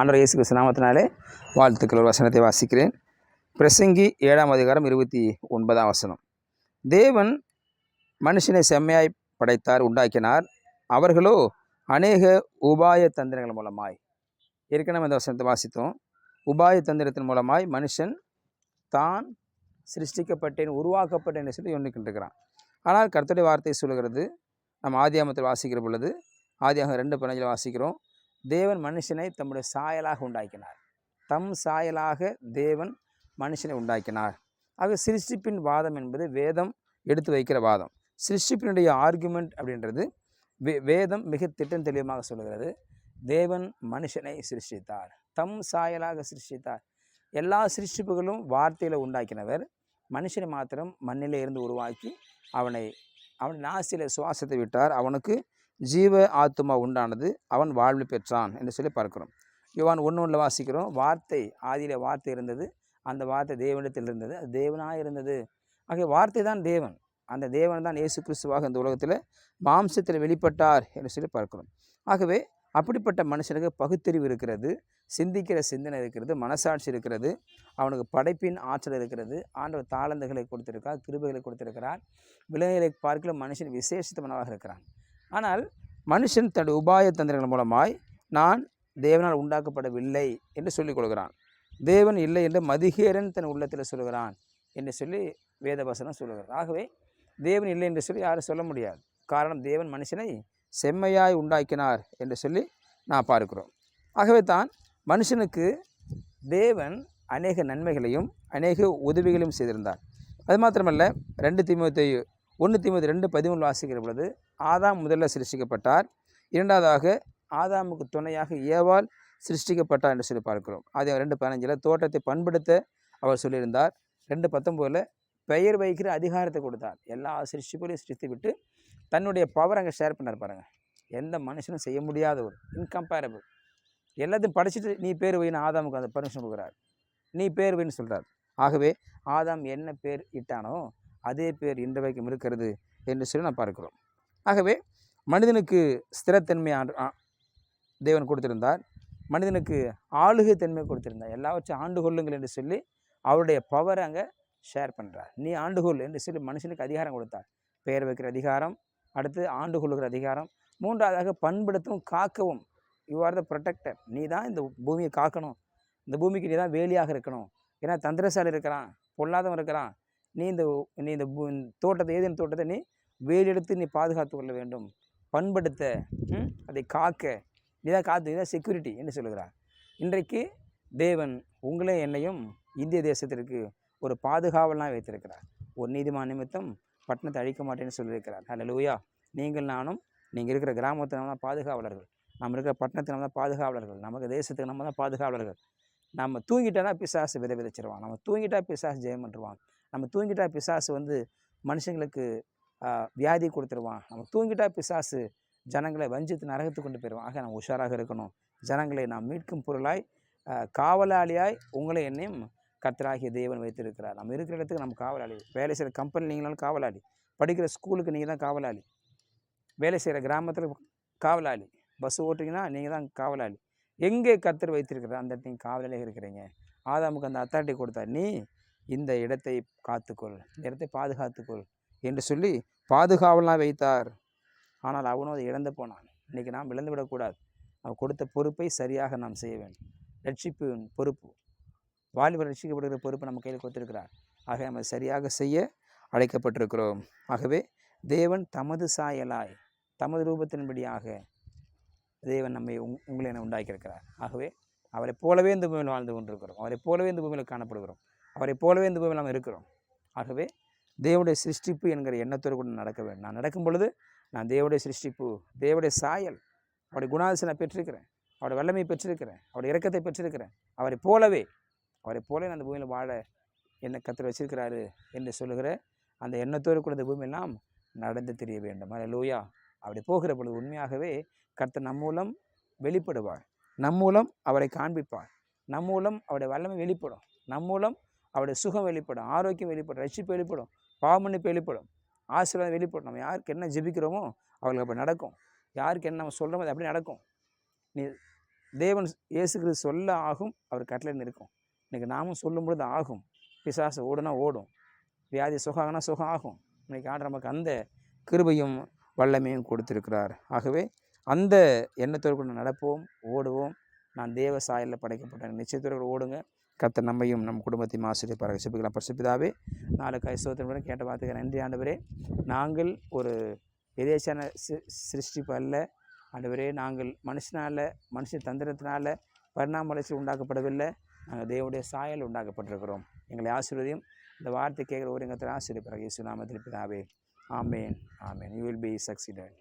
ஆண்டர் இயேசு கிறிஸ்து நாமத்தினாலே வாழ்த்துக்கள். ஒரு வசனத்தை வாசிக்கிறேன். பிரசங்கி ஏழாம் அதிகாரம் இருபத்தி ஒன்பதாம் வசனம். தேவன் மனுஷனை செம்மையாய் படைத்தார் உண்டாக்கினார். அவர்களோ அநேக உபாய தந்திரங்கள் மூலமாய். ஏற்கனவே அந்த வசனத்தை வாசித்தோம். உபாய தந்திரத்தின் மூலமாய் மனுஷன் தான் சிருஷ்டிக்கப்பட்டேன் உருவாக்கப்பட்டேன் சொல்லி எண்ணிக்கின்றிருக்கிறான். ஆனால் கர்த்தருடைய வார்த்தை சொல்லுகிறது. நம்ம ஆதியாமத்தில் வாசிக்கிற பொழுது ஆதியாகம் ரெண்டு பதினஞ்சில் வாசிக்கிறோம். தேவன் மனுஷனை தம்முடைய சாயலாக உண்டாக்கினார். தம் சாயலாக தேவன் மனுஷனை உண்டாக்கினார். ஆக சிருஷ்டிப்பின் வாதம் என்பது வேதம் எடுத்து வைக்கிற வாதம். சிருஷ்டிப்பினுடைய ஆர்குமெண்ட் அப்படின்றது வே வேதம் மிக திட்டம் தெளிவமாக சொல்லுகிறது. தேவன் மனுஷனை சிருஷ்டித்தார். தம் சாயலாக சிருஷ்டித்தார். எல்லா சிருஷ்டிப்புகளும் வார்த்தையில் உண்டாக்கினவர். மனுஷனை மாத்திரம் மண்ணிலே இருந்து உருவாக்கி அவனை அவன் நாசியில் சுவாசத்தை விட்டார். அவனுக்கு ஜீவ ஆத்துமா உண்டானது அவன் வாழ்வு பெற்றான் என்று சொல்லி பார்க்கிறோம். யுவான் ஒன்று ஒன்றில் வாசிக்கிறோம் வார்த்தை ஆதியில் வார்த்தை இருந்தது அந்த வார்த்தை தேவனிடத்தில் இருந்தது அது தேவனாக இருந்தது. ஆகிய வார்த்தை தான் தேவன். அந்த தேவன் தான் இயேசு கிறிஸ்துவாக இந்த உலகத்தில் மாம்சத்தில் வெளிப்பட்டார் என்று சொல்லி பார்க்கிறோம். ஆகவே அப்படிப்பட்ட மனுஷனுக்கு பகுத்தறிவு இருக்கிறது சிந்திக்கிற சிந்தனை இருக்கிறது மனசாட்சி இருக்கிறது அவனுக்கு படைப்பின் ஆற்றல் இருக்கிறது ஆண்டவர் தாளந்துகளை கொடுத்திருக்கார் கிருபைகளை கொடுத்திருக்கிறார் விலங்குகளை பார்க்கல மனுஷன் விசேஷத்தவனாக இருக்கிறான். ஆனால் மனுஷன் தன்னுடைய உபாய தந்திரங்கள் மூலமாய் நான் தேவனால் உண்டாக்கப்படவில்லை என்று சொல்லிக் கொள்கிறான். தேவன் இல்லை என்று மதிகேரன் தன் உள்ளத்தில் சொல்கிறான் என்று சொல்லி வேதவசனம் சொல்லுகிறார் ஆகவே தேவன் இல்லை என்று சொல்லி யாரும் சொல்ல முடியாது. காரணம் தேவன் மனுஷனை செம்மையாய் உண்டாக்கினார் என்று சொல்லி நான் பார்க்கிறோம். ஆகவே தான் மனுஷனுக்கு தேவன் அநேக நன்மைகளையும் அநேக உதவிகளையும் செய்திருந்தார். அது மாத்திரமல்ல ரெண்டு திமுகத்தையும் ஒன்று திமுத்தி ரெண்டு பதிமூணு வாசிக்கிற பொழுது ஆதாம் முதல்ல சிருஷ்டிக்கப்பட்டார். இரண்டாவதாக ஆதாமுக்கு துணையாக ஏவால் சிருஷ்டிக்கப்பட்டார் என்று சொல்லி பார்க்கிறோம். அதே ரெண்டு பதினஞ்சில் தோட்டத்தை பண்படுத்த அவர் சொல்லியிருந்தார். ரெண்டு பத்தொம்போதில் பெயர் வைக்கிற அதிகாரத்தை கொடுத்தார். எல்லா சிருஷ்டிப்பையும் சிருஷ்டி விட்டு தன்னுடைய பவர் அங்கே ஷேர் பண்ணார் பாருங்கள் எந்த மனுஷனும் செய்ய முடியாத ஒரு இன்கம்பேரபிள் எல்லாத்தையும் படிச்சுட்டு நீ பேர் வைன்னு ஆதாமுக்கு அந்த பர்மிஷன் கொடுக்குறாரு. நீ பேர் வைன்னு சொல்கிறார் ஆகவே ஆதாம் என்ன பேர் இட்டானோ அதே பேர் இன்று வரைக்கும் இருக்கிறது என்று சொல்லி நான் பார்க்கிறோம். ஆகவே மனிதனுக்கு ஸ்திரத்தன்மை தேவன் கொடுத்திருந்தார். மனிதனுக்கு ஆளுகை தன்மை கொடுத்திருந்தார். எல்லாவற்றையும் ஆண்டு கொள்ளுங்கள் என்று சொல்லி அவருடைய பவரை அங்கே ஷேர் பண்ணுறார் நீ ஆண்டுகொள் என்று சொல்லி மனுஷனுக்கு அதிகாரம் கொடுத்தார். பெயர் வைக்கிற அதிகாரம் அடுத்து ஆண்டு கொள்ளுகிற அதிகாரம் மூன்றாவதாக பண்படுத்தவும் காக்கவும். யூ ஆர் த ப்ரொடெக்டர் நீ தான் இந்த பூமியை காக்கணும். இந்த பூமிக்கு நீ தான் வேலியாக இருக்கணும். ஏன்னா தந்திரசாலி இருக்கிறான் பொல்லாதவன் இருக்கிறான். நீ இந்த நீ இந்த தோட்டத்தை ஏதேனும் தோட்டத்தை நீ வேலெடுத்து நீ பாதுகாத்து கொள்ள வேண்டும். பண்படுத்த அதை காக்க. நீ தான் காத்து இதான் செக்யூரிட்டி என்று சொல்லுகிறார். இன்றைக்கு தேவன் உங்களே என்னையும் இந்திய தேசத்திற்கு ஒரு பாதுகாவலாக வைத்திருக்கிறார். ஒரு நீதிமான் நிமித்தம் பட்டணத்தை அழிக்க மாட்டேன்னு சொல்லியிருக்கிறார். லூயா நீங்கள் நானும் நீங்கள் இருக்கிற கிராமத்தில் நம்ம தான் பாதுகாவலர்கள். நம்ம இருக்கிற பட்டணத்தில் நம்ம தான் பாதுகாவலர்கள். நமக்கு தேசத்துக்கு நம்ம தான் பாதுகாவலர்கள். நம்ம தூங்கிட்டோன்னா பிசாசு விதை விதைச்சிருவான். நம்ம தூங்கிட்டா பிசாசு ஜெயம் பண்ணுவான். நம்ம தூங்கிட்டா பிசாசு வந்து மனுஷங்களுக்கு வியாதி கொடுத்துருவான். நம்ம தூங்கிட்டா பிசாசு ஜனங்களை வஞ்சித்து நரகத்துக்கு கொண்டு போயிடுவான் ஆக நம்ம உஷாராக இருக்கணும். ஜனங்களை நாம் மீட்கும் பொருளாய் காவலாளியாய் உங்களை என்னையும் கத்தராகிய தேவன் வைத்திருக்கிறார். நம்ம இருக்கிற இடத்துக்கு நம்ம காவலாளி. வேலை செய்கிற கம்பெனி நீங்களும் காவலாளி. படிக்கிற ஸ்கூலுக்கு நீங்கள் தான் காவலாளி. வேலை செய்கிற கிராமத்தில் காவலாளி. பஸ் ஓட்டுறீங்கன்னா நீங்கள் தான் காவலாளி. எங்கே கத்தர் வைத்திருக்கிறார்? அந்த இடத்தையும் காவலாளியாக இருக்கிறீங்க. ஆதாமுக்கு அந்த அத்தாரிட்டி கொடுத்தா நீ இந்த இடத்தை காத்துக்கொள் இந்த இடத்தை பாதுகாத்துக்கொள் என்று சொல்லி பாதுகாவலாக வைத்தார். ஆனால் அவனும் அதை இழந்து போனான். இன்றைக்கி நாம் இழந்து விடக்கூடாது அவன் கொடுத்த பொறுப்பை சரியாக நாம் செய்ய வேண்டும். ரட்சிப்பு பொறுப்பு வாலிபர் ரட்சிக்கப்படுகிற பொறுப்பு நம்ம கையில் கொடுத்துருக்கிறார். ஆக நம்ம சரியாக செய்ய அழைக்கப்பட்டிருக்கிறோம். ஆகவே தேவன் தமது சாயலாய் தமது ரூபத்தின்படியாக தேவன் நம்மை உங் உங்களை என உண்டாக்கியிருக்கிறார். ஆகவே அவரை போலவே இந்த பூமியில் வாழ்ந்து கொண்டிருக்கிறோம். அவரை போலவே இந்த பூமியில் காணப்படுகிறோம். அவரை போலவே இந்த பூமியில் நாம் இருக்கிறோம். ஆகவே தேவடைய சிருஷ்டிப்பு என்கிற எண்ணத்தோடு கூட நடக்க வேண்டும். நான் நடக்கும் பொழுது நான் தேவடைய சிருஷ்டிப்பு தேவடைய சாயல் அவருடைய குணாதிசை நான் பெற்றிருக்கிறேன். அவருடைய வல்லமை பெற்றிருக்கிறேன். அவருடைய இறக்கத்தை பெற்றிருக்கிறேன். அவரை போலவே அவரை போல நான் அந்த பூமியில் வாழ என்ன கத்தர் வச்சிருக்கிறாரு என்று சொல்லுகிற அந்த எண்ணத்தோடு கூட இந்த பூமியில் நாம் நடந்து தெரிய வேண்டும். அல்ல லூயா அப்படி போகிற பொழுது உண்மையாகவே கர்த்தர் நம் மூலம் வெளிப்படுவார். நம் மூலம் அவரை காண்பிப்பார். நம் மூலம் அவருடைய வல்லமை வெளிப்படும். நம் மூலம் அவருடைய சுகம் வெளிப்படும் ஆரோக்கியம் வெளிப்படும் ரட்சிப்பு வெளிப்படும் பாவமன்னிப்பு வெளிப்படும் ஆசீர்வாதம் வெளிப்படும். நம்ம யாருக்கு என்ன ஜெபிக்கிறோமோ அவளுக்கு அப்படி நடக்கும். யாருக்கு என்ன நம்ம சொல்கிறோமோ அது அப்படி நடக்கும். நீ தேவன் இயேசுக்கு சொல்ல ஆகும் அவர் கட்டளை இருக்கும். இன்றைக்கி நாமும் சொல்லும் பொழுது ஆகும். பிசாசு ஓடுனா ஓடும். வியாதி சுகாகனா சுகம் ஆகும். இன்றைக்கி ஆண்டு நமக்கு அந்த கிருபையும் வல்லமையும் கொடுத்துருக்கிறார். ஆகவே அந்த எண்ணத்தோடு கொண்டு நடப்போம் ஓடுவோம். நான் தேவ சாயலில் படைக்கப்பட்டேன் நிச்சயத்தோடு ஓடுங்க. கத்த நம்மையும் நம் குடும்பத்தையும் ஆசிரியப்பாக சிப்பிக்கலாம். பரிசுப்பிதாவே நாலு கைசோத்திரம் கேட்ட வார்த்தைக்கு நன்றி ஆண்டவரே. நாங்கள் ஒரு எதேச்சான சி சிருஷ்டிப்பு அல்ல. ஆண்டவரே நாங்கள் மனுஷனால் மனுஷ தந்திரத்தினால் பரிணாம உண்டாக்கப்படவில்லை. நாங்கள் தேவனுடைய சாயல் உண்டாக்கப்பட்டிருக்கிறோம். எங்களை ஆசீர்வதியும் இந்த வார்த்தை கேட்குற ஒரு எங்கள் ஆசிரியப்பாக இயேசு நாமத்தில் பிதாவே. ஆமேன். ஆமேன். You will be succeeded